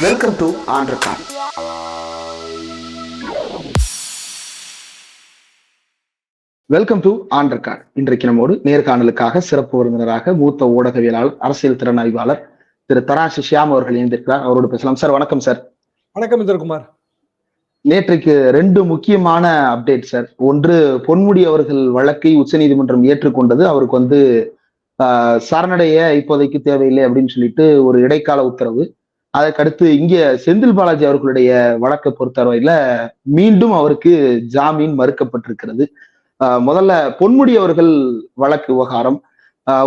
Welcome to Aandarkaan welcome to Aandarkaan இன்றைக்கு நம்மோடு நேர்காணலுக்காக சிறப்பு விருந்தினராக மூத்த ஊடகவியலாளர் அரசியல் திறனாய்வாளர் திரு தராசு ஷியாம் அவர்கள் இணைந்திருக்கிறார். அவரோடு பேசலாம். சார் வணக்கம் சார். வணக்கம் இந்திரகுமார். நேற்றைக்கு ரெண்டு முக்கியமான அப்டேட் சார். ஒன்று பொன்முடி அவர்கள் வழக்கை உச்சநீதிமன்றம் ஏற்றுக்கொண்டது. அவருக்கு வந்து சரணடைய இப்போதைக்கு தேவையில்லை அப்படின்னு சொல்லிட்டு ஒரு இடைக்கால உத்தரவு. அதற்கடுத்து இங்க செந்தில் பாலாஜி அவர்களுடைய வழக்கை பொறுத்தவரையில மீண்டும் அவருக்கு ஜாமீன் மறுக்கப்பட்டிருக்கிறது. முதல்ல பொன்முடி அவர்கள் வழக்கு விவகாரம்.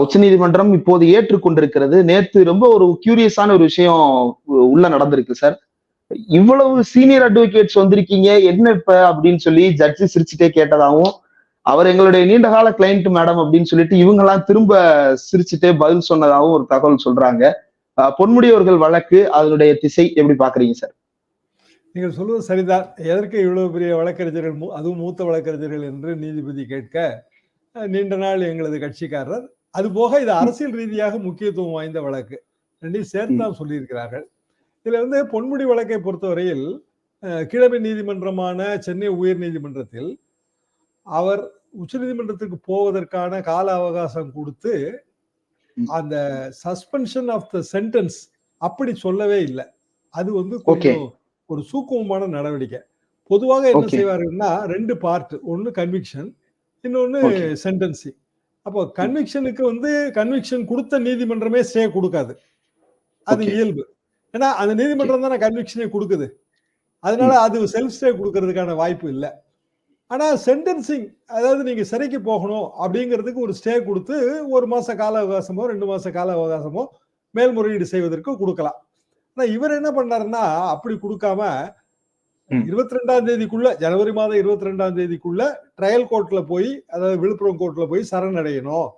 உச்சநீதிமன்றம் இப்போது ஏற்றுக்கொண்டிருக்கிறது. நேத்து ரொம்ப ஒரு கியூரியஸான ஒரு விஷயம் உள்ள நடந்திருக்கு சார் இவ்வளவு சீனியர் அட்வொகேட்ஸ் வந்திருக்கீங்க என்ன இப்ப அப்படின்னு சொல்லி ஜட்ஜி சிரிச்சுட்டே கேட்டதாகவும் அவர் எங்களுடைய நீண்ட கால கிளைண்ட் மேடம் அப்படின்னு சொல்லிட்டு இவங்கெல்லாம் திரும்ப சிரிச்சுட்டே பதில் சொன்னதாகவும் ஒரு தகவல் சொல்றாங்க. பொன்முடியவர்கள் வழக்கு அதனுடைய திசை எப்படி பாக்குறீங்க சார்? நீங்கள் சொல்வது சரிதான். எதற்கு இவ்வளவு பெரிய வழக்கறிஞர்கள் மூ- அதுவும் மூத்த வழக்கறிஞர்கள் என்று நீதிபதி கேட்க நீண்ட நாள் எங்களது கட்சிக்காரர். அது போக இது அரசியல் ரீதியாக முக்கியத்துவம் வாய்ந்த வழக்கு. ரெண்டையும் சேர்த்து தான் சொல்லியிருக்கிறார்கள். இதுல வந்து பொன்முடி வழக்கை பொறுத்தவரையில் கிழமை நீதிமன்றமான சென்னை உயர் நீதிமன்றத்தில் அவர் உச்சநீதிமன்றத்துக்கு போவதற்கான கால அவகாசம் கொடுத்து அந்த சஸ்பென்ஷன் ஆஃப் த சென்டென்ஸ் அப்படி சொல்லவே இல்லை. அது வந்து. கொஞ்சம் ஒரு சூக்குமமான நடவடிக்கை. பொதுவாக என்ன. செய்வாருன்னா ரெண்டு பார்ட் ஒன்னு கன்விக்ஷன் இன்னொன்னு. சென்டென்சிங் அப்போ கன்விக்ஷனுக்கு வந்து கன்விக்ஷன் கொடுத்த நீதிமன்றமே ஸ்டே கொடுக்காது. அது. இயல்பு. ஏன்னா அந்த நீதிமன்றம் தானே கன்விக்ஷனே கொடுக்குது. அதனால அது செல்ஃப் ஸ்டே கொடுக்கறதுக்கான வாய்ப்பு இல்லை. ஆனா சென்டென்சிங் அதாவது நீங்க சிறைக்கு போகணும் அப்படிங்கிறதுக்கு ஒரு ஸ்டே கொடுத்து ஒரு மாச கால அவகாசமோ ரெண்டு மாச கால அவகாசமோ மேல்முறையீடு செய்வதற்கு கொடுக்கலாம். ஆனா இவர் என்ன பண்ணாருன்னா அப்படி கொடுக்காம. இருபத்தி ரெண்டாம் தேதிக்குள்ள ஜனவரி மாதம் இருபத்தி ரெண்டாம் தேதிக்குள்ள ட்ரையல் கோர்ட்ல போய் அதாவது விழுப்புரம் கோர்ட்ல போய் சரணடையணும்.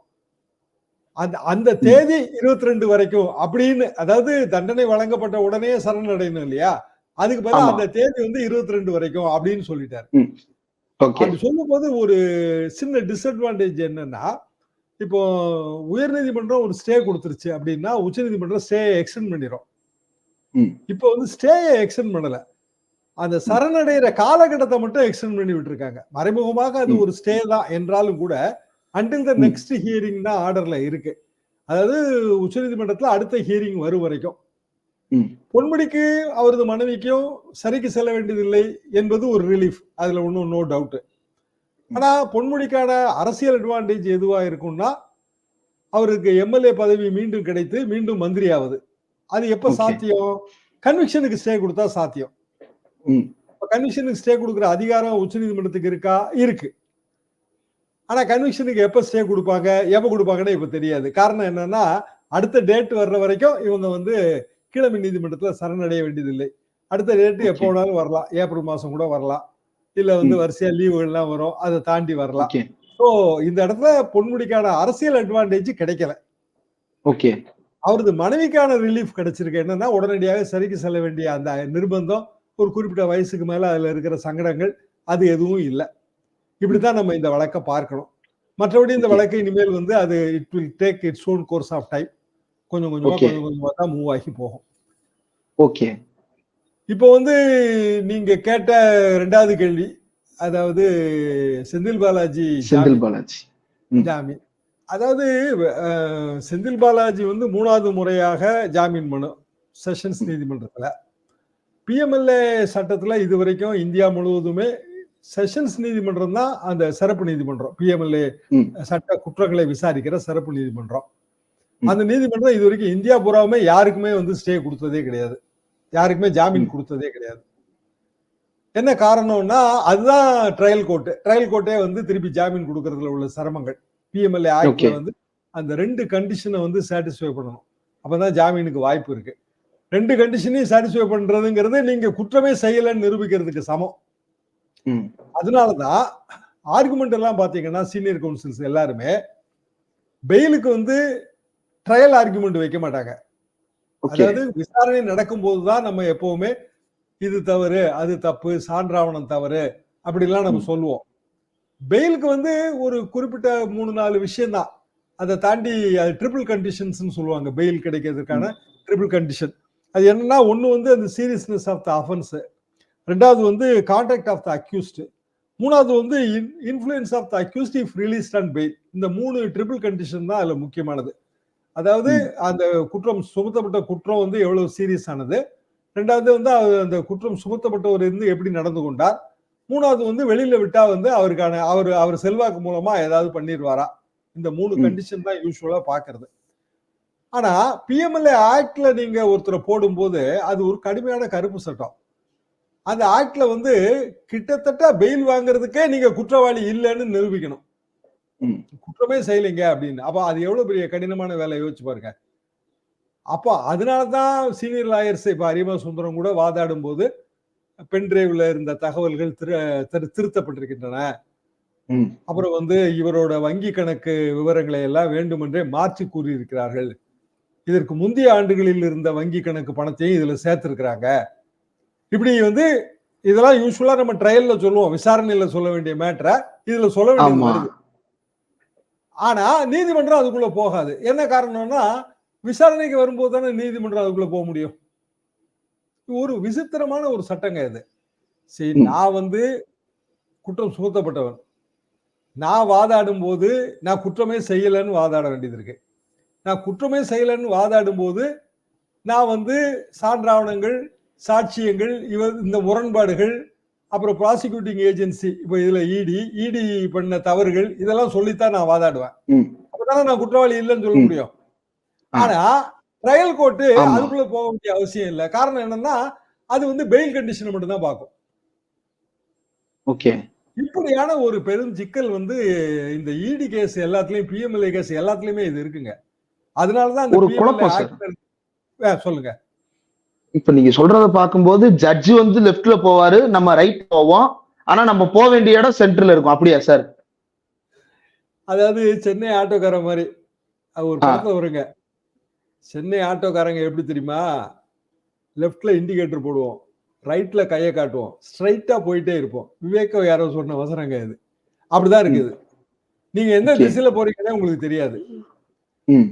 அந்த அந்த தேதி இருபத்தி ரெண்டு வரைக்கும் அப்படின்னு அதாவது தண்டனை வழங்கப்பட்ட உடனே சரணடையணும் இல்லையா? அதுக்கு பதிலா ஆமா. அந்த தேதி வந்து இருபத்தி ரெண்டு வரைக்கும் அப்படின்னு சொல்லிட்டாரு. அப்படி சொல்லும்போது ஒரு சின்ன டிஸ்அட்வான்டேஜ் என்னன்னா இப்போ உயர்நீதிமன்றம் ஒரு ஸ்டே கொடுத்துருச்சு அப்படின்னா உச்சநீதிமன்றம் ஸ்டே எக்ஸ்டெண்ட் பண்ணிடும். இப்போ வந்து ஸ்டேயை எக்ஸ்டெண்ட் பண்ணல அந்த சரணடைகிற காலகட்டத்தை மட்டும் எக்ஸ்டெண்ட் பண்ணி விட்டுருக்காங்க மறைமுகமாக அது. ஒரு ஸ்டே தான் என்றாலும் கூட அண்டில் த. நெக்ஸ்ட் ஹியரிங் தான் ஆர்டர்ல இருக்கு அதாவது உச்சநீதிமன்றத்துல அடுத்த ஹியரிங் வரும் வரைக்கும். பொன்முடிக்கு அவரது மனைவிக்கும் சரிக்கு செல்ல வேண்டியதில்லை என்பது ஒரு ரிலீஃப் அதுல ஒன்றும் நோ டவுட் ஆனா பொன்முடிக்கான அரசியல் அட்வான்டேஜ் எதுவா இருக்கும்னா அவருக்கு எம்எல்ஏ பதவி மீண்டும் கிடைத்து மீண்டும் மந்திரி ஆகுது அது எப்ப. சாத்தியம்? கன்விக்ஷனுக்கு ஸ்டே கொடுத்தா சாத்தியம். கன்விக்ஷனுக்கு ஸ்டே கொடுக்குற அதிகாரம் உச்சநீதிமன்றத்துக்கு இருக்கா? இருக்கு. ஆனா கன்விக்ஷனுக்கு எப்ப ஸ்டே கொடுப்பாங்க? எப்ப கொடுப்பாங்கன்னு இப்ப தெரியாது. காரணம் என்னன்னா அடுத்த டேட் வர்ற வரைக்கும் இவங்க வந்து கீழமை நீதிமன்றத்துல சரணடைய வேண்டியதில்லை. அடுத்த டேட் எப்போ. வேணாலும் வரலாம். ஏப்ரல் மாசம் கூட வரலாம். இல்ல வந்து ம். வரிசையா லீவுகள்லாம் வரும். அதை தாண்டி வரலாம். ஸோ இந்த இடத்துல பொன்முடிக்கான அரசியல் அட்வான்டேஜ் கிடைக்கல. ஓகே அவரது மனைவிக்கான ரிலீஃப் கிடைச்சிருக்கு. என்னன்னா உடனடியாக சரிக்கு செல்ல வேண்டிய அந்த நிர்பந்தம் ஒரு குறிப்பிட்ட வயசுக்கு மேல அதுல இருக்கிற சங்கடங்கள் அது எதுவும் இல்லை. இப்படித்தான் நம்ம இந்த வழக்கை பார்க்கணும். மற்றபடி இந்த. வழக்கு இனிமேல் வந்து அது it will take its own course of time கொஞ்சம் கொஞ்சமா. கொஞ்சம் கொஞ்சமா தான் மூவ் ஆகி போகும் ஓகே இப்போ வந்து நீங்க கேட்ட ரெண்டாவது கேள்வி அதாவது செந்தில் பாலாஜி செந்தில் பாலாஜி. ஜாமீன் அதாவது செந்தில் பாலாஜி வந்து மூணாவது முறையாக ஜாமீன் மனு செஷன்ஸ் நீதிமன்றத்துல பிஎம்எல்ஏ சட்டத்துல இது வரைக்கும் இந்தியா முழுவதுமே செஷன்ஸ் நீதிமன்றம் தான் அந்த சிறப்பு நீதிமன்றம் பிஎம்எல்ஏ. சட்ட குற்றங்களை விசாரிக்கிற சிறப்பு நீதிமன்றம். அந்த நீதிமன்றம் இது வரைக்கும் இந்தியா பூராவுமே யாருக்குமே வந்து ஸ்டே கொடுத்ததே கிடையாது. யாருக்குமே ஜாமீன். கொடுத்ததே கிடையாது. என்ன காரணம்னா அதுதான் ட்ரையல் கோர்ட்டு ட்ரையல் கோர்ட்டே வந்து திருப்பி ஜாமீன் கொடுக்கறதுல உள்ள சிரமங்கள். பிஎம்எல்ஏ ஆக்ட்ல. வந்து அந்த ரெண்டு கண்டிஷனை வந்து சாட்டிஸ்ஃபை பண்ணணும். அப்பதான் ஜாமீனுக்கு வாய்ப்பு இருக்கு. ரெண்டு கண்டிஷனையும் சாட்டிஸ்ஃபை பண்றதுங்கிறது நீங்க குற்றமே செய்யலைன்னு நிரூபிக்கிறதுக்கு சமம். அதனாலதான் ஆர்குமெண்ட் எல்லாம் பாத்தீங்கன்னா சீனியர் கவுன்சில்ஸ் எல்லாருமே பெயிலுக்கு வந்து ட்ரையல் ஆர்குமெண்ட் வைக்க மாட்டாங்க. அதாவது விசாரணை நடக்கும்போது தான் நம்ம எப்பவுமே இது தவறு அது தப்பு சான்றாவணம் தவறு அப்படிலாம் நம்ம. சொல்லுவோம். பெயிலுக்கு வந்து ஒரு குறிப்பிட்ட மூணு நாலு விஷயம் தான் அதை தாண்டி அது ட்ரிபிள் கண்டிஷன்ஸ் சொல்லுவாங்க பெயில் கிடைக்கிறதுக்கான ட்ரிபிள் கண்டிஷன் அது என்னன்னா ஒன்று வந்து அந்த சீரியஸ்னஸ் ஆஃப் த அஃபென்ஸ் ரெண்டாவது வந்து கான்டாக்ட் ஆஃப் த அக்யூஸ்டு மூணாவது வந்து influence of the accused if release and bail இந்த மூணு ட்ரிபிள் கண்டிஷன் தான் அதில் முக்கியமானது. அதாவது அந்த குற்றம் சுமத்தப்பட்ட குற்றம் வந்து எவ்வளவு சீரியஸ் ஆனது? ரெண்டாவது வந்து அவர் அந்த குற்றம் சுமத்தப்பட்டவர் இருந்து எப்படி நடந்து கொண்டார்? மூணாவது வந்து வெளியில விட்டா வந்து அவருக்கான அவர் அவர் செல்வாக்கு மூலமா ஏதாவது பண்ணிடுவாரா? இந்த மூணு. கண்டிஷன் தான் யூஸ்வலா பாக்குறது ஆனா பிஎம்எல்ஏ ஆக்ட்ல நீங்க ஒருத்தரை போடும்போது அது ஒரு கடுமையான கருப்பு சட்டம். அந்த ஆக்ட்ல வந்து கிட்டத்தட்ட பெயில் வாங்குறதுக்கே நீங்க குற்றவாளி இல்லைன்னு நிரூபிக்கணும். குற்றமே செய்யலைங்க அப்படின்னு. அப்ப அது எவ்வளவு பெரிய கடினமான வேலை யோசிச்சு பாருங்க. அப்போ அதனாலதான் சீனியர் லாயர்ஸ் இப்ப அரிமா சுந்தரம் கூட வாதாடும் போது பென் டிரைவ்ல இருந்த தகவல்கள் திரு திரு- திருத்தப்பட்டிருக்கின்றன. அப்புறம் வந்து இவரோட வங்கி கணக்கு விவரங்களை எல்லாம் வேண்டுமென்றே மாற்றி கூறியிருக்கிறார்கள். இதற்கு முந்தைய ஆண்டுகளில் இருந்த வங்கி கணக்கு பணத்தையும் இதுல சேர்த்திருக்கிறாங்க. இப்படி வந்து இதெல்லாம் யூஸ்வலா நம்ம ட்ரையல்ல சொல்லுவோம். விசாரணையில சொல்ல வேண்டிய மேட்டரை இதுல சொல்ல வேண்டியது ஆமா வருது ஆனா நீதிமன்றம் அதுக்குள்ள போகாது. என்ன காரணம்னா விசாரணைக்கு வரும்போது தானே நீதிமன்றம் அதுக்குள்ள போக முடியும். ஒரு விசித்திரமான ஒரு சட்டங்க இது. சரி. நான் வந்து குற்றம் சுமத்தப்பட்டவன். நான் வாதாடும் போது நான் குற்றமே செய்யலைன்னு வாதாட வேண்டியது இருக்கு. நான் குற்றமே செய்யலைன்னு வாதாடும் போது நான் வந்து சான்றாவணங்கள் சாட்சியங்கள் இவ இந்த முரண்பாடுகள் அப்புறம் ப்ராசிக்யூட்டிங் ஏஜென்சி இப்போ இதுல இடி இடி பண்ண தவறுகள் இதெல்லாம் சொல்லித்தான் நான் வாதாடுவேன். அப்பதானே நான் குற்றவாளி இல்லைன்னு சொல்ல. முடியும். ஆனா ட்ரையல் கோர்ட்டு. அதுக்குள்ள போக வேண்டிய அவசியம் இல்லை. காரணம் என்னன்னா அது வந்து பெயில் கண்டிஷனை மட்டும் தான் பார்க்கும். ஓகே. இப்படியான ஒரு பெரும் சிக்கல் வந்து இந்த இடி கேஸ் எல்லாத்துலயும் பிஎம்எல்ஏ கேஸ் எல்லாத்துலயுமே இது இருக்குங்க. அதனாலதான் சொல்லுங்க. இப்ப நீங்க சொல்றத பார்க்கும்போது ஜட்ஜ் வந்து லெஃப்ட்ல போவாரு நம்ம ரைட் போவோம். ஆனா நம்ம போக வேண்டிய இடம் சென்டர்ல இருக்கும். அப்படியா சார் அதாவது சென்னை ஆட்டோக்கார மாதிரி. ஒரு. படத்துல வருங்க. சென்னை ஆட்டோக்காரங்க எப்படி தெரியுமா? லெஃப்ட்ல இண்டிகேட்டர் போடுவோம். ரைட்ல கையை காட்டுவோம். ஸ்ட்ரைட்டா போயிட்டே இருப்போம். விவேக யாரோ சொன்ன வசனங்க இது. அப்படிதான் இருக்குது. நீங்க எந்த. திசையில போறீங்கன்னே உங்களுக்கு தெரியாது.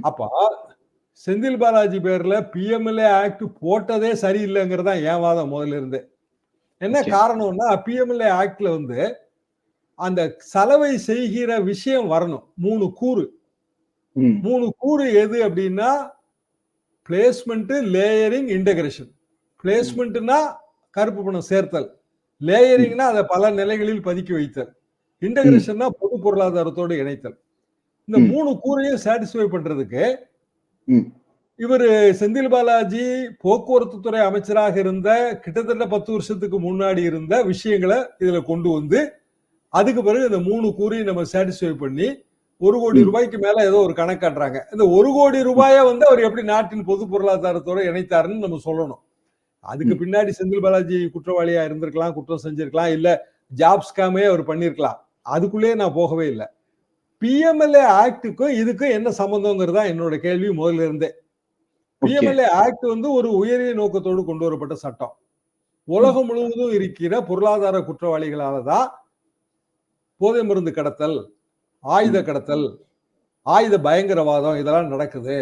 அப்ப செந்தில் பாலாஜி பேர்ல பிஎம்எல்ஏ ஆக்ட் போட்டதே சரியில்லைங்கிறது என் வாதம் முதல்ல இருந்து என்ன. காரணம்னா பிஎம்எல்ஏ ஆக்ட்ல வந்து அந்த சலவை செய்கிற விஷயம் வரணும் மூணு கூறு. மூணு கூறு எது அப்படின்னா பிளேஸ்மெண்ட் லேயரிங் இன்டகிரேஷன் பிளேஸ்மெண்ட்னா கருப்பு பணம் சேர்த்தல் லேயரிங்னா அதை பல நிலைகளில் பதுக்கி வைத்தல் இன்டகிரேஷன்னா பொது பொருளாதாரத்தோடு இணைத்தல் இந்த. மூணு கூறையும் சாட்டிஸ்ஃபை பண்றதுக்கு. இவர் செந்தில் பாலாஜி போக்குவரத்து துறை அமைச்சராக இருந்த கிட்டத்தட்ட பத்து வருஷத்துக்கு முன்னாடி இருந்த விஷயங்களை இதுல கொண்டு வந்து அதுக்கு பிறகு இந்த மூணு கூறையும் நம்ம சாட்டிஸ்ஃபை பண்ணி ஒரு கோடி. ரூபாய்க்கு மேல ஏதோ ஒரு கணக்கு காட்டுறாங்க. இந்த ஒரு கோடி ரூபாயை வந்து அவர் எப்படி நாட்டின் பொது பொருளாதாரத்தோட இணைத்தாருன்னு நம்ம சொல்லணும். அதுக்கு. பின்னாடி செந்தில் பாலாஜி குற்றவாளியா இருந்திருக்கலாம் குற்றம் செஞ்சிருக்கலாம் இல்ல ஜாப் ஸ்கேமே அவர் பண்ணிருக்கலாம். அதுக்குள்ளேயே நான் போகவே இல்லை. பிஎம்எல்ஏ ஆக்டுக்கும் இதுக்கும் என்ன சம்பந்தங்கிறது தான் என்னோட கேள்வி முதல்ல இருந்தே. பிஎம்எல்ஏ ஆக்ட் வந்து ஒரு உயரிய நோக்கத்தோடு கொண்டு வரப்பட்ட சட்டம். உலகம் முழுவதும் இருக்கிற பொருளாதார குற்றவாளிகளால தான் போதை மருந்து கடத்தல் ஆயுத கடத்தல் ஆயுத பயங்கரவாதம் இதெல்லாம் நடக்குது.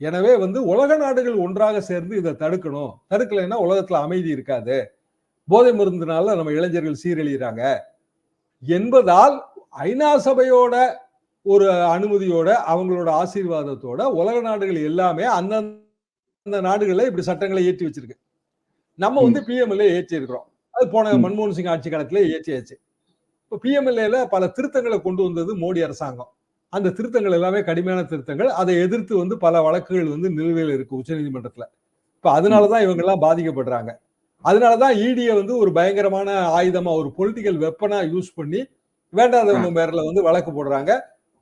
எனவே வந்து உலக நாடுகள் ஒன்றாக சேர்ந்து இதை தடுக்கணும். தடுக்கலைன்னா உலகத்துல அமைதி இருக்காது. போதை மருந்துனால நம்ம இளைஞர்கள் சீரழிகிறாங்க என்பதால் ஐநா சபையோட ஒரு அனுமதியோட அவங்களோட ஆசீர்வாதத்தோட உலக நாடுகள் எல்லாமே அந்தந்த நாடுகளில் இப்படி சட்டங்களை ஏற்றி வச்சிருக்கு. நம்ம வந்து பிஎம்எல்ஏ ஏற்றி இருக்கிறோம். அது போன. மன்மோகன் சிங் ஆட்சி காலத்திலே ஏற்றியாச்சு இப்போ பிஎம்எல்ஏல பல திருத்தங்களை கொண்டு வந்தது மோடி அரசாங்கம். அந்த திருத்தங்கள் எல்லாமே கடுமையான திருத்தங்கள். அதை எதிர்த்து வந்து பல வழக்குகள் வந்து நிலுவையில் இருக்கு உச்சநீதிமன்றத்துல. இப்ப அதனாலதான் இவங்க எல்லாம் பாதிக்கப்படுறாங்க. அதனாலதான் இடியை வந்து ஒரு பயங்கரமான ஆயுதமா ஒரு பொலிட்டிக்கல் வெப்பனா யூஸ் பண்ணி வேண்டாதவங்க பேர்ல வந்து வழக்கு போடுறாங்க.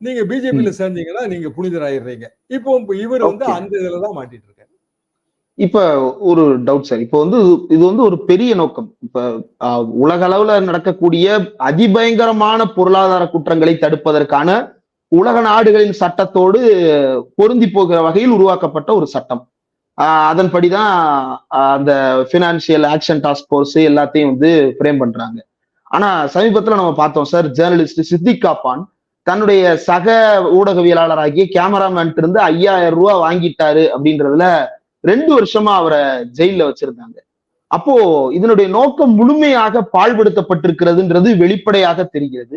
நீங்க பிஜேபியில சேர்ந்தீங்கன்னா நீங்க புனிதராயிடுறீங்க. இப்போ இவர் வந்து. அந்த இதுல தான் மாட்டிட்டு இருக்காரு இப்ப ஒரு டவுட் சார் இப்ப வந்து இது வந்து ஒரு பெரிய நோக்கம். இப்ப உலக அளவுல நடக்கக்கூடிய அதிபயங்கரமான பொருளாதார குற்றங்களை தடுப்பதற்கான உலக நாடுகளின் சட்டத்தோடு பொருந்தி போகிற வகையில் உருவாக்கப்பட்ட ஒரு சட்டம். அதன்படிதான் அந்த பினான்சியல் ஆக்ஷன் டாஸ்க் ஃபோர்ஸ் எல்லாத்தையும் வந்து ஃப்ரேம் பண்றாங்க. ஆனா சமீபத்துல நம்ம பார்த்தோம் சார் ஜேர்னலிஸ்ட் சித்திக் காப்பான் தன்னுடைய சக ஊடகவியலாளராகிய கேமராமேன் இருந்து ஐயாயிரம் ரூபாய் வாங்கிட்டாரு அப்படின்றதுல ரெண்டு வருஷமா அவரை ஜெயில வச்சிருந்தாங்க. அப்போ இதனுடைய நோக்கம் முழுமையாக பாழ்படுத்தப்பட்டிருக்கிறதுன்றது வெளிப்படையாக தெரிகிறது.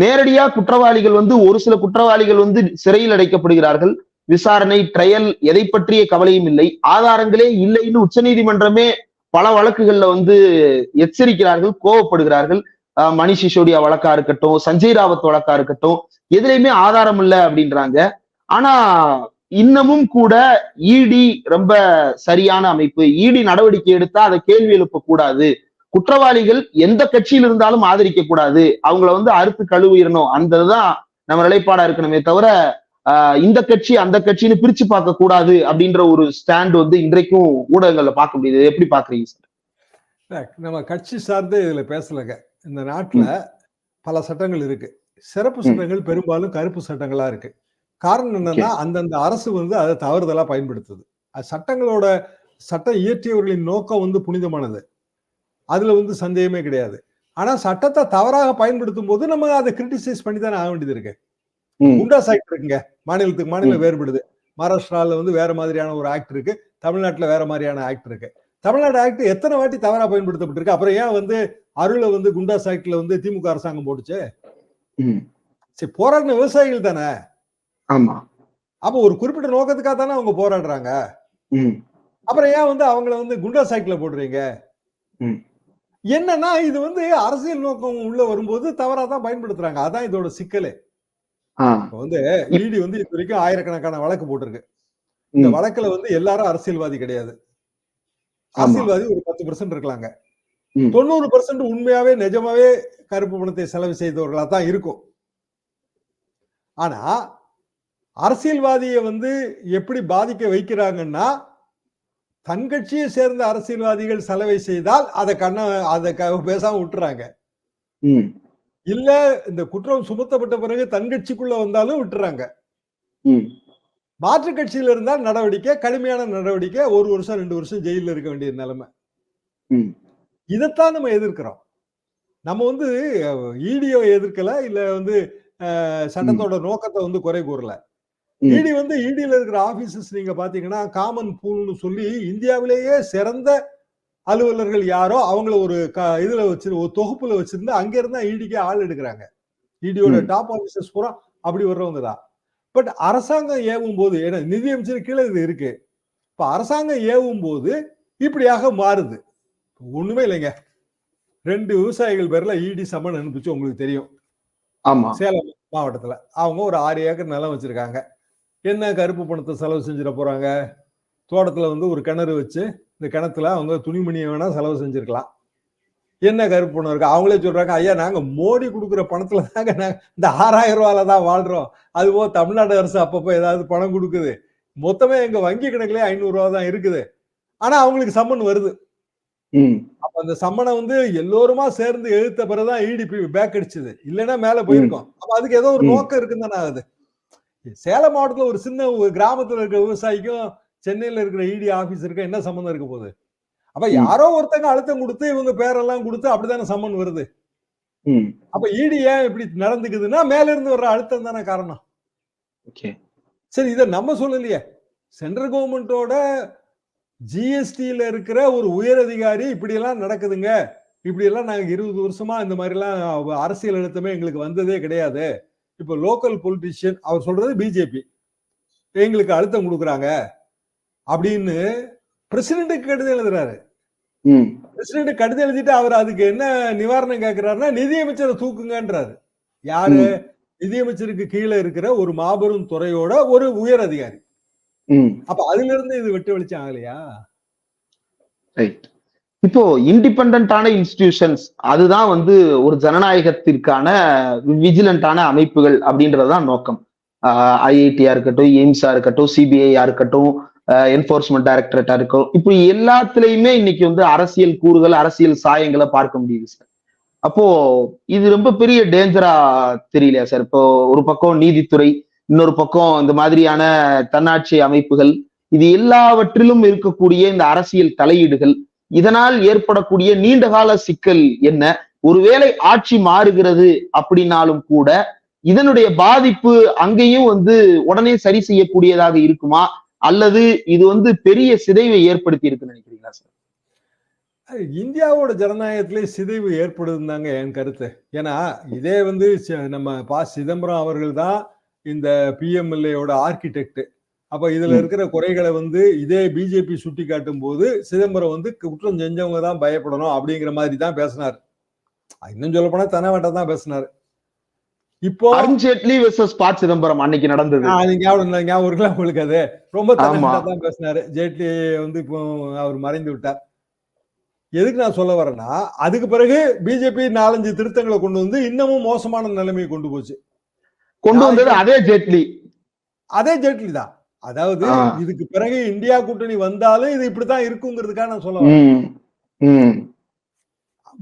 நேரடியா குற்றவாளிகள் வந்து ஒரு சில குற்றவாளிகள் வந்து சிறையில் அடைக்கப்படுகிறார்கள். விசாரணை ட்ரையல் எதை பற்றிய கவலையும் இல்லை. ஆதாரங்களே இல்லைன்னு உச்சநீதிமன்றமே பல வழக்குகள்ல வந்து எச்சரிக்கிறார்கள் கோவப்படுகிறார்கள். மணி சிசோடியா வழக்கா இருக்கட்டும் சஞ்சய் ராவத் வழக்கா இருக்கட்டும் எதுலையுமே ஆதாரம் இல்லை அப்படின்றாங்க. ஆனா இன்னமும் கூட இடி ரொம்ப சரியான அமைப்பு. இடி நடவடிக்கை எடுத்தா அதை கேள்வி எழுப்ப கூடாது. குற்றவாளிகள் எந்த கட்சியில் இருந்தாலும் ஆதரிக்க கூடாது. அவங்கள வந்து அறுத்து கழுவிடணும். அந்த தான் நம்ம நிலைப்பாடா இருக்கணுமே தவிர ஆஹ் இந்த கட்சி அந்த கட்சின்னு பிரிச்சு பார்க்க கூடாது அப்படின்ற ஒரு ஸ்டாண்ட் வந்து இன்றைக்கும் ஊடகங்கள்ல பார்க்க முடியுது. எப்படி பாக்குறீங்க சார்? நம்ம கட்சி சார்ந்து இதுல பேசலங்க. இந்த நாட்டுல பல சட்டங்கள் இருக்கு. சிறப்பு சட்டங்கள் பெரும்பாலும் கருப்பு சட்டங்களா இருக்கு. காரணம் என்னன்னா அந்தந்த அரசு வந்து அதை தவறுதலா பயன்படுத்துது. அது சட்டங்களோட சட்டம் இயற்றியவர்களின் நோக்கம் வந்து புனிதமானது. அதுல வந்து சந்தேகமே கிடையாது. ஆனா சட்டத்தை தவறாக பயன்படுத்தும் போது நம்ம அதை கிரிட்டிசைஸ் பண்ணி தானே ஆக வேண்டியது இருக்கு குண்டாஸ் ஆக்ட் இருக்குங்க. மாநிலத்துக்கு மாநிலம் வேறுபடுது. மகாராஷ்டிரால வந்து வேற மாதிரியான ஒரு ஆக்ட் இருக்கு. தமிழ்நாட்டுல வேற மாதிரியான ஆக்ட் இருக்கு. தமிழ்நாடு ஆக்ட் எத்தனை வாட்டி தவறா பயன்படுத்தப்பட்டிருக்கு? அப்புறம் ஏன் வந்து அருளை வந்து குண்டாஸ் ஆக்ட்ல வந்து திமுக அரசாங்கம் போட்டுச்சு? சரி போராடின விவசாயிகள் தானே? ஆமா. அப்ப ஒரு குறிப்பிட்ட நோக்கத்துக்காக தானே அவங்க போராடுறாங்க? அப்புறம் ஏன் வந்து அவங்கள வந்து குண்டாஸ் ஆக்ட்ல போடுறீங்க? என்னன்னா இது வந்து அரசியல் நோக்கம் உள்ள வரும்போது தவறா தான் பயன்படுத்துறாங்க. அதான் இதோட சிக்கலே. வந்து இடி வந்து இது வரைக்கும் ஆயிரக்கணக்கான வழக்கு போட்டிருக்கு. இந்த வழக்குல வந்து எல்லாரும் அரசியல்வாதி கிடையாது. அரசியல்வாதி ஒரு பத்து பெர்சென்ட் இருக்கலாங்க தொண்ணூறு பெர்சென்ட் உண்மையாவே நிஜமாவே கருப்பு பணத்தை செலவு செய்தவர்களா தான் இருக்கும். ஆனா அரசியல்வாதியை வந்து எப்படி பாதிக்க வைக்கிறாங்கன்னா தன் கட்சியை சேர்ந்த அரசியல்வாதிகள் செலவை செய்தால் அதை கண்ண அதை பேசாம விட்டுறாங்க. இல்ல இந்த குற்றம் சுமத்தப்பட்ட பிறகு தன் கட்சிக்குள்ள வந்தாலும் விட்டுறாங்க. மாற்று கட்சியில இருந்தால் நடவடிக்கை கடுமையான நடவடிக்கை ஒரு வருஷம் ரெண்டு வருஷம் ஜெயில இருக்க வேண்டிய நிலைமை. இதைத்தான் நம்ம எதிர்க்கிறோம். நம்ம வந்து ஈடியோ எதிர்க்கல இல்ல வந்து சட்டத்தோட நோக்கத்தை வந்து குறை கூறல. இடி வந்து இடியில இருக்கிற ஆபீசஸ் நீங்க பாத்தீங்கன்னா காமன் பூல்னு சொல்லி இந்தியாவிலேயே சிறந்த அலுவலர்கள் யாரோ அவங்கள ஒரு இதுல வச்சு ஒரு தொகுப்புல வச்சிருந்து அங்க இருந்தா இடிக்கு ஆள் எடுக்கிறாங்க. இடியோட டாப் ஆபீசர்ஸ் பூரா அப்படி வர்றவங்க தான். பட் அரசாங்கம் ஏவும் போது ஏன்னா நிதியமைச்சர் கீழே இது இருக்கு. இப்ப அரசாங்கம் ஏவும் போது இப்படியாக மாறுது. ஒண்ணுமே இல்லைங்க. ரெண்டு விவசாயிகள் பேர்ல இடி சம்மன் அனுப்பிச்சு உங்களுக்கு தெரியும். ஆமா. சேலம் மாவட்டத்துல. அவங்க ஒரு ஆறு ஏக்கர் நிலம் வச்சிருக்காங்க. என்ன கருப்பு பணத்தை செலவு செஞ்சிட போறாங்க? தோட்டத்துல வந்து ஒரு கிணறு வச்சு இந்த கிணத்துல அவங்க துணிமணியை வேணா செலவு செஞ்சிருக்கலாம். என்ன கருப்பு பணம் இருக்கு? அவங்களே சொல்றாங்க ஐயா நாங்க மோடி கொடுக்குற பணத்துல தாங்க நாங்க இந்த ஆறாயிரம் ரூபாயில தான் வாழ்றோம். அதுபோக தமிழ்நாடு அரசு அப்பப்போ ஏதாவது பணம் கொடுக்குது. மொத்தமே எங்க வங்கி கணக்குலயே ஐநூறு ரூபா தான் இருக்குது. ஆனா அவங்களுக்கு சம்மன் வருது. அப்ப அந்த சம்மனை வந்து எல்லோருமா சேர்ந்து எழுத்த பிறகுதான் இடிபி பேக் அடிச்சது. இல்லைன்னா மேல போயிருக்கோம். அப்ப அதுக்கு ஏதோ ஒரு நோக்கம் இருக்குன்னு தானே ஆகுது. சேலம் மாவட்டத்துல ஒரு சின்ன ஒரு கிராமத்துல இருக்கிற விவசாயிக்கும் சென்னையில இருக்கிற இடி ஆபீஸருக்கும் என்ன சம்மந்தம் இருக்க போகுது? அப்ப யாரோ ஒருத்தங்க அழுத்தம் கொடுத்து இவங்க பேரெல்லாம் கொடுத்து அப்படித்தானே சம்மன் வருது. அப்ப இடி ஏன் இப்படி நடந்துக்குதுன்னா மேல இருந்து வர்ற அழுத்தம் தானே காரணம். சரி இத நம்ம சொல்லலையே. சென்ட்ரல் கவர்மெண்டோட ஜிஎஸ்டியில இருக்கிற ஒரு உயர் அதிகாரி இப்படி எல்லாம் நடக்குதுங்க. இப்படி எல்லாம் நாங்க இருபது வருஷமா இந்த மாதிரி எல்லாம் அரசியல் அழுத்தமே எங்களுக்கு வந்ததே கிடையாது. இப்ப லோக்கல் பொலிட்டிஷியன் அவர் சொல்றது பிஜேபி. எங்களுக்கு அழுத்தம் கொடுக்குறாங்க. அப்படின்னு பிரசிடென்ட்டுக்கு கடிதம் எழுதுறாரு. பிரசிடென்ட் கடிதம் எழுதிட்டு அவர் அதுக்கு என்ன நிவாரணம் கேட்கிறாருன்னா நிதியமைச்சரை தூக்குங்கன்றாரு. யாரு? நிதியமைச்சருக்கு கீழே இருக்கிற ஒரு மாபெரும் துறையோட ஒரு உயர் அதிகாரி. அப்ப அதுல இருந்து இது வெட்டு வெளிச்சம் ஆகலையா? இப்போ இண்டிபெண்டான இன்ஸ்டிடியூஷன்ஸ் அதுதான் வந்து ஒரு ஜனநாயகத்திற்கான விஜிலண்டான அமைப்புகள் அப்படின்றதுதான் நோக்கம். ஐஐடியா இருக்கட்டும் எய்ம்ஸா இருக்கட்டும் சிபிஐயா இருக்கட்டும் என்போர்ஸ்மெண்ட் டைரக்டரேட்டா இருக்கும் இப்படி எல்லாத்துலயுமே இன்னைக்கு வந்து அரசியல் கூறுகள் அரசியல் சாயங்களை பார்க்க முடியுது சார் அப்போ இது ரொம்ப பெரிய டேஞ்சரா தெரியலையா சார் இப்போ ஒரு பக்கம் நீதித்துறை இன்னொரு பக்கம் இந்த மாதிரியான தன்னாட்சி அமைப்புகள் இது எல்லாவற்றிலும் இருக்கக்கூடிய இந்த அரசியல் தலையீடுகள் இதனால் ஏற்படக்கூடிய நீண்டகால சிக்கல் என்ன? ஒருவேளை ஆட்சி மாறுகிறது அப்படின்னாலும் கூட இதனுடைய பாதிப்பு அங்கேயும் வந்து உடனே சரி செய்யக்கூடியதாக இருக்குமா? அல்லது இது வந்து பெரிய சிதைவை ஏற்படுத்தி இருக்குன்னு நினைக்கிறீங்களா சார்? இந்தியாவோட ஜனநாயகத்திலே சிதைவு ஏற்படுதுன்னு தாங்க என் கருத்து. ஏன்னா இதே வந்து நம்ம பா சிதம்பரம் அவர்கள் தான் இந்த பிஎம்எல்ஏயோட ஆர்கிடெக்ட் அப்ப இதுல. இருக்கிற குறைகளை வந்து இதே பிஜேபி சுட்டி காட்டும் போது சிதம்பரம் வந்து குற்றம் செஞ்சவங்க தான் பயப்படணும் அப்படிங்கிற மாதிரி தான் பேசினார். இன்னும் சொல்ல போனா தனவட்ட தான் பேசினார். இப்போ அருண்ஜேட்லி வெர்சஸ் ப சிதம்பரம் அன்னைக்கு நடந்தது. அது ஞாபகம் ஞாபகம் இருக்குல்ல உங்களுக்கு அது? ரொம்ப தான் பேசினாரு. ஜேட்லி வந்து இப்போ அவர் மறைந்து விட்டார். எதுக்கு நான் சொல்ல வரேன்னா அதுக்கு பிறகு பிஜேபி நாலஞ்சு திருத்தங்களை கொண்டு வந்து இன்னமும் மோசமான நிலைமையை கொண்டு போச்சு. கொண்டு வந்தது அதே ஜேட்லி. அதே ஜேட்லி தான். அதாவது. இதுக்கு பிறகு இந்தியா கூட்டணி வந்தாலும் இது இப்படித்தான் இருக்குங்கிறதுக்காக நான் சொல்ல வரேன்.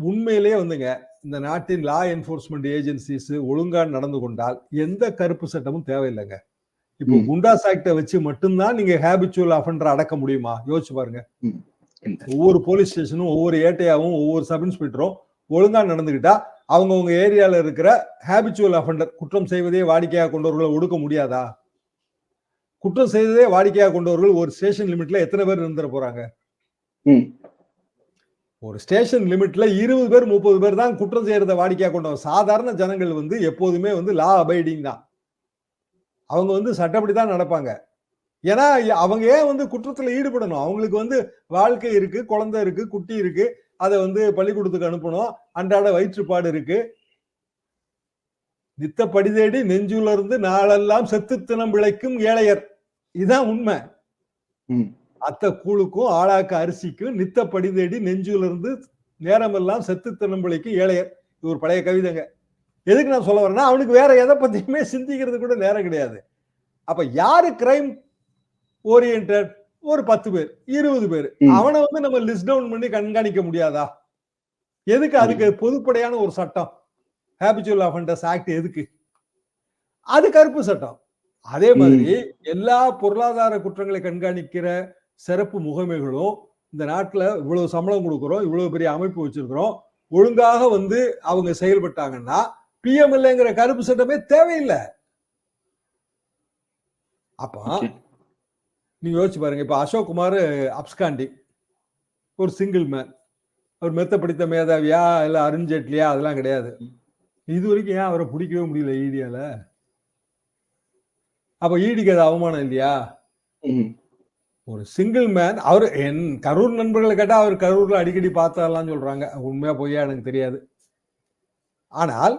உண்மையிலேயே வந்துங்க இந்த நாட்டின் லா என்போர்ஸ்மெண்ட் ஏஜென்சிஸ் ஒழுங்கா நடந்து கொண்டால் எந்த கருப்பு சட்டமும் தேவையில்லைங்க இப்போ ம். குண்டாஸ் ஆக்ட வச்சு மட்டும்தான் நீங்க ஹேபிச்சுவல் அஃபண்டர் அடக்க முடியுமா யோசிச்சு பாருங்க. ஒவ்வொரு போலீஸ் ஸ்டேஷனும் ஒவ்வொரு ஏட்டையாவும் ஒவ்வொரு சப் இன்ஸ்பெக்டரும் ஒழுங்கா நடந்துகிட்டா அவங்கவுங்க ஏரியால இருக்கிற ஹேபிச்சுவல் அஃபண்டர் குற்றம் செய்வதே வாடிக்கையாக கொண்டவர்களை ஒடுக்க முடியாதா குற்றம் செய்ததே வாடிக்கையாக கொண்டவர்கள் ஒரு ஸ்டேஷன் லிமிட்ல எத்தனை பேர் இருந்துட போறாங்க. ஒரு ஸ்டேஷன் லிமிட்ல இருபது பேர் முப்பது பேர் தான் குற்றம் செய்யறத வாடிக்கையா கொண்டவங்க சாதாரண ஜனங்கள் வந்து எப்போதுமே வந்து லா அபைடிங் தான். அவங்க வந்து சட்டப்படி தான் நடப்பாங்க. ஏன்னா அவங்க ஏன் வந்து குற்றத்துல ஈடுபடணும்? அவங்களுக்கு வந்து வாழ்க்கை இருக்கு குழந்தை இருக்கு குட்டி இருக்கு. அதை வந்து பள்ளிக்கூடத்துக்கு அனுப்பணும். அன்றாட வயிற்றுப்பாடு இருக்கு. நித்த படி தேடி நெஞ்சுல இருந்து நாளெல்லாம் செத்து தினம் ஏழையர். இதுதான் உண்மை. ம். அத்த கூழுக்கும் ஆளாக்க அரிசிக்கும் நித்த படி தேடி நெஞ்சுல இருந்து நேரமெல்லாம் செத்து தினம் பிழைக்கும் ஏழையர். இது ஒரு பழைய கவிதைங்க. எதுக்கு நான் சொல்ல வரேன்னா அவனுக்கு வேற எதை பத்தியுமே சிந்திக்கிறது கூட நேரம் கிடையாது. அப்ப யாரு கிரைம் ஓரியன்ட் ஒரு பத்து பேர் இருபது பேர். அவனை வந்து நம்ம லிஸ்ட் டவுன் பண்ணி கண்காணிக்க முடியாதா? எதுக்கு அதுக்கு பொதுப்படையான ஒரு சட்டம்? ஹேபிச்சுவல் அஃபண்டர்ஸ் ஆக்ட் எதுக்கு? அது கருப்பு சட்டம். அதே மாதிரி எல்லா பொருளாதார குற்றங்களை கண்காணிக்கிற சிறப்பு முகமைகளும் இந்த நாட்டுல இவ்வளவு சம்பளம் கொடுக்குறோம் இவ்வளவு பெரிய அமைப்பு வச்சிருக்கிறோம் ஒழுங்காக வந்து அவங்க செயல்பட்டாங்கன்னா பிஎம்எல்ஏங்கிற கருப்பு சட்டமே தேவையில்லை. அப்ப. நீங்க யோசிச்சு பாருங்க இப்ப அசோக் குமார் அப்ஸ்காண்டி ஒரு சிங்கிள் மேன் அவர் மெத்த படித்த மேதாவியா இல்ல அருண் ஜேட்லியா அதெல்லாம் கிடையாது. இது வரைக்கும் ஏன் அவரை பிடிக்கவே முடியல ஈடியால அப்ப ஈடிக்கு அது அவமானம் இல்லையா. ஒரு சிங்கிள் மேன் அவர் என் கரூர் நண்பர்களை கேட்டால் அவர் கரூரில் அடிக்கடி பார்த்ததெல்லாம் சொல்கிறாங்க உண்மையாக பொய்யா எனக்கு தெரியாது. ஆனால்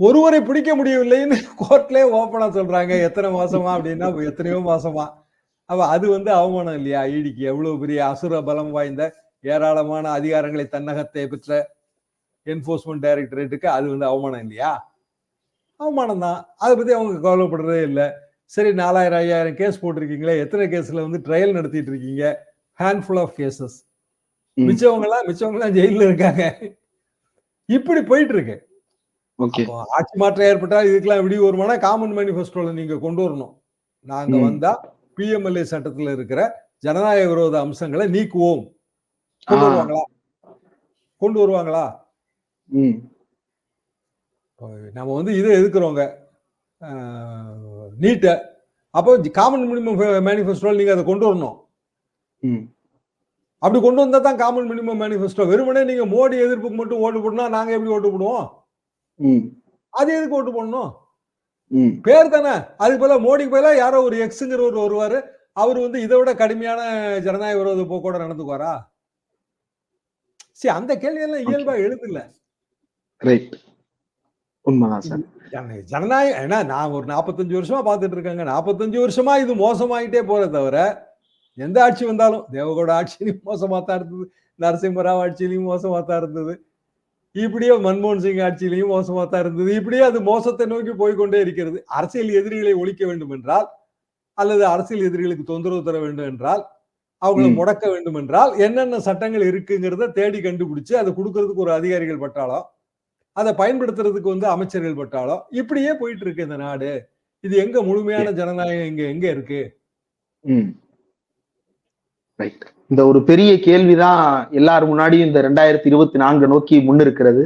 ஒருவரை பிடிக்க முடியவில்லைன்னு கோர்ட்லேயே ஓப்பனாக சொல்கிறாங்க எத்தனை மாதமா அப்படின்னா எத்தனையோ மாசமா. அப்போ அது வந்து அவமானம் இல்லையா? ஈடிக்கு எவ்வளோ பெரிய அசுர பலம் வாய்ந்த ஏராளமான அதிகாரங்களை தன்னகத்தை பெற்ற என்ஃபோர்ஸ்மெண்ட் டைரக்டரேட்டுக்கு அது வந்து அவமானம் இல்லையா? அவமானம் தான் அதை பற்றி அவங்க கவலைப்படுறதே இல்லை. சரி நாலாயிரம் ஐயாயிரம் கேஸ் போட்டிருக்கீங்களே எத்தனை கேஸ்ல வந்து ட்ரையல் நடத்திட்டு இருக்கீங்க ஹேண்ட்ஃபுல் ஆஃப் கேசஸ் ம். மிச்சவங்க எல்லாம் மிச்சவங்க எல்லாம் ஜெயில இருக்காங்க. இப்படி போயிட்டு இருக்கு ஆட்சி மாற்றம் ஏற்பட்டா இதுக்கெல்லாம் விடி வருமானா காமன் மேனிஃபெஸ்டோல நீங்க கொண்டு வரணும். நாங்க. வந்தா பிஎம்எல்ஏ சட்டத்துல இருக்கிற ஜனநாயக விரோத அம்சங்களை நீக்குவோம். கொண்டு. வருவாங்களா? கொண்டு வருவாங்களா? நம்ம வந்து இதை எதுக்குறோங்க நீட்டை. அப்போ காமன் மினிமம் மேனிஃபெஸ்டோல நீங்க அதை கொண்டு வரணும். ம். அப்படி கொண்டு வந்தா தான் காமன் மினிமம் மேனிஃபெஸ்டோ வெறுமனே நீங்க மோடி எதிர்ப்புக்கு மட்டும் ஓட்டு போடணும் நாங்க எப்படி ஓட்டு போடுவோம்? ம். அது எதுக்கு ஓட்டு போடணும். பேர் தானே. அதுக்கு பதிலா மோடிக்கு பதிலா யாரோ ஒரு எக்ஸுங்கிறவர் வருவாரு. அவர் வந்து இதை விட கடுமையான ஜனநாயக விரோத போக்கோட நடந்துக்குவாரா? சரி அந்த கேள்வி எல்லாம் இயல்பா எழுதில்ல ரைட் உண்மைதான் சார். ஜன- ஜனநாயகம் ஏன்னா நான் ஒரு நாற்பத்தஞ்சு வருஷமா பார்த்துட்டு இருக்கேங்க. நாற்பத்தஞ்சு வருஷமா இது மோசமாயிட்டே போறே தவிர எந்த ஆட்சி வந்தாலும் தேவகோட ஆட்சியிலையும் மோசமா தான் இருந்தது. நரசிம்மராவ் ஆட்சியிலையும் மோசமா தான் இருந்தது. இப்படியே மன்மோகன் சிங் ஆட்சியிலையும் மோசமா தான் இருந்தது. இப்படியே அது மோசத்தை நோக்கி போய்க்கொண்டே இருக்கிறது. அரசியல் எதிரிகளை ஒழிக்க வேண்டும் என்றால் அல்லது அரசியல் எதிரிகளுக்கு தொந்தரவு தர வேண்டும் என்றால் அவங்களை. முடக்க வேண்டும் என்றால் என்னென்ன சட்டங்கள் இருக்குங்கிறத தேடி கண்டுபிடிச்சு அதை கொடுக்கறதுக்கு ஒரு அதிகாரிகள் பட்டாளம். அதை பயன்படுத்துறதுக்கு வந்து அமைச்சர்கள் பட்டாளம். இப்படியே போயிட்டு இருக்கு இந்த நாடு. இது எங்க முழுமையான ஜனநாயகம் இங்க எங்க இருக்கு? இந்த ஒரு பெரிய கேள்விதான் எல்லார் முன்னாடியும் இந்த ரெண்டாயிரத்தி இருபத்தி நான்கு நோக்கி முன்னிருக்கிறது.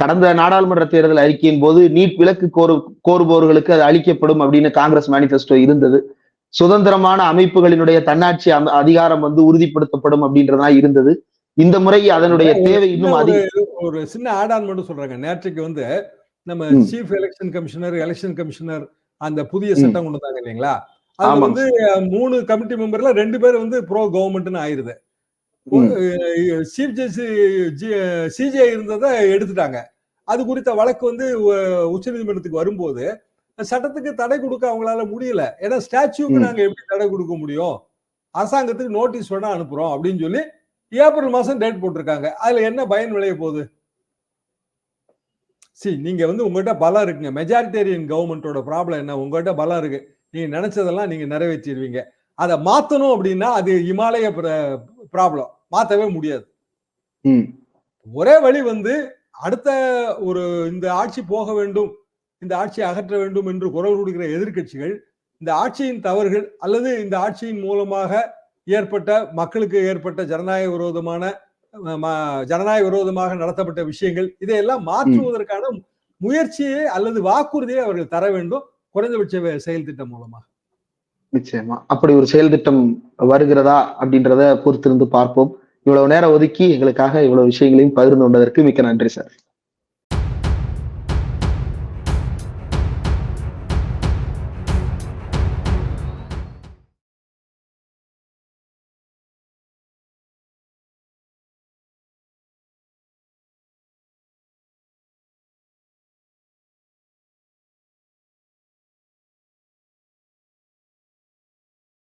கடந்த நாடாளுமன்ற தேர்தல் அறிக்கையின் போது நீட் விலக்கு கோரு கோருபவர்களுக்கு அது அளிக்கப்படும் அப்படின்னு காங்கிரஸ் மேனிஃபெஸ்டோ இருந்தது. சுதந்திரமான அமைப்புகளினுடைய தன்னாட்சி அதிகாரம் வந்து உறுதிப்படுத்தப்படும் அப்படின்றதா இருந்தது. இந்த முறை அதனுடைய தேவை இன்னும் அதிக ஒரு சின்ன ஆட் ஆன் மட்டும் சொல்றாங்க நேற்றுக்கு வந்து நம்ம. Chief election commissioner election commissioner அந்த புதிய. சட்டம் கொண்டு வந்தாங்க இல்லைங்களா அது வந்து மூணு கமிட்டி மெம்பர்ல ரெண்டு பேர் வந்து ப்ரோ கவர்மெண்ட்னு ஆயிருது. சீஃப் ஜஸ்டிஸ் சிஜே இருந்ததை எடுத்துட்டாங்க அது குறித்த வழக்கு வந்து உ- உச்சநீதிமன்றத்துக்கு வரும்போது சட்டத்துக்கு தடை கொடுக்க அவங்களால முடியல ஏன்னா ஸ்டாச்சுக்கு. நாங்க எப்படி தடை கொடுக்க முடியும் அரசாங்கத்துக்கு நோட்டீஸ் வேணா அனுப்புறோம் அப்படின்னு சொல்லி ஏப்ரல் மாசம் டேட் போட்டிருக்காங்க. அதுல என்ன பயன் விளைய போகுது? சி நீங்க வந்து உங்ககிட்ட பலம் இருக்குங்க. மெஜாரிட்டேரியன் கவர்மெண்டோட ப்ராப்ளம் என்ன? உங்ககிட்ட பலம் இருக்கு. நீங்க நினைச்சதெல்லாம் நீங்க நிறைவேற்றிடுவீங்க. அதை மாத்தணும் அப்படின்னா அது இமாலய ப்ராப்ளம் மாத்தவே முடியாது. ம். ஒரே வழி வந்து அடுத்த ஒரு இந்த ஆட்சி போக வேண்டும் இந்த ஆட்சியை அகற்ற வேண்டும் என்று குரல் கொடுக்கிற எதிர்க்கட்சிகள் இந்த ஆட்சியின் தவறுகள் அல்லது இந்த ஆட்சியின் மூலமாக ஏற்பட்ட மக்களுக்கு ஏற்பட்ட ஜனநாயக விரோதமான ஜனநாயக விரோதமாக நடத்தப்பட்ட விஷயங்கள் இதையெல்லாம் மாற்றுவதற்கான முயற்சியை அல்லது வாக்குறுதியை அவர்கள் தர வேண்டும் குறைந்தபட்ச செயல் திட்டம் மூலமாக. நிச்சயமா. அப்படி ஒரு செயல் திட்டம் வருகிறதா அப்படின்றத பொறுத்திருந்து பார்ப்போம். இவ்வளவு நேரம் ஒதுக்கி எங்களுக்காக இவ்வளவு விஷயங்களையும் பகிர்ந்து கொண்டதற்கு மிக்க நன்றி சார்.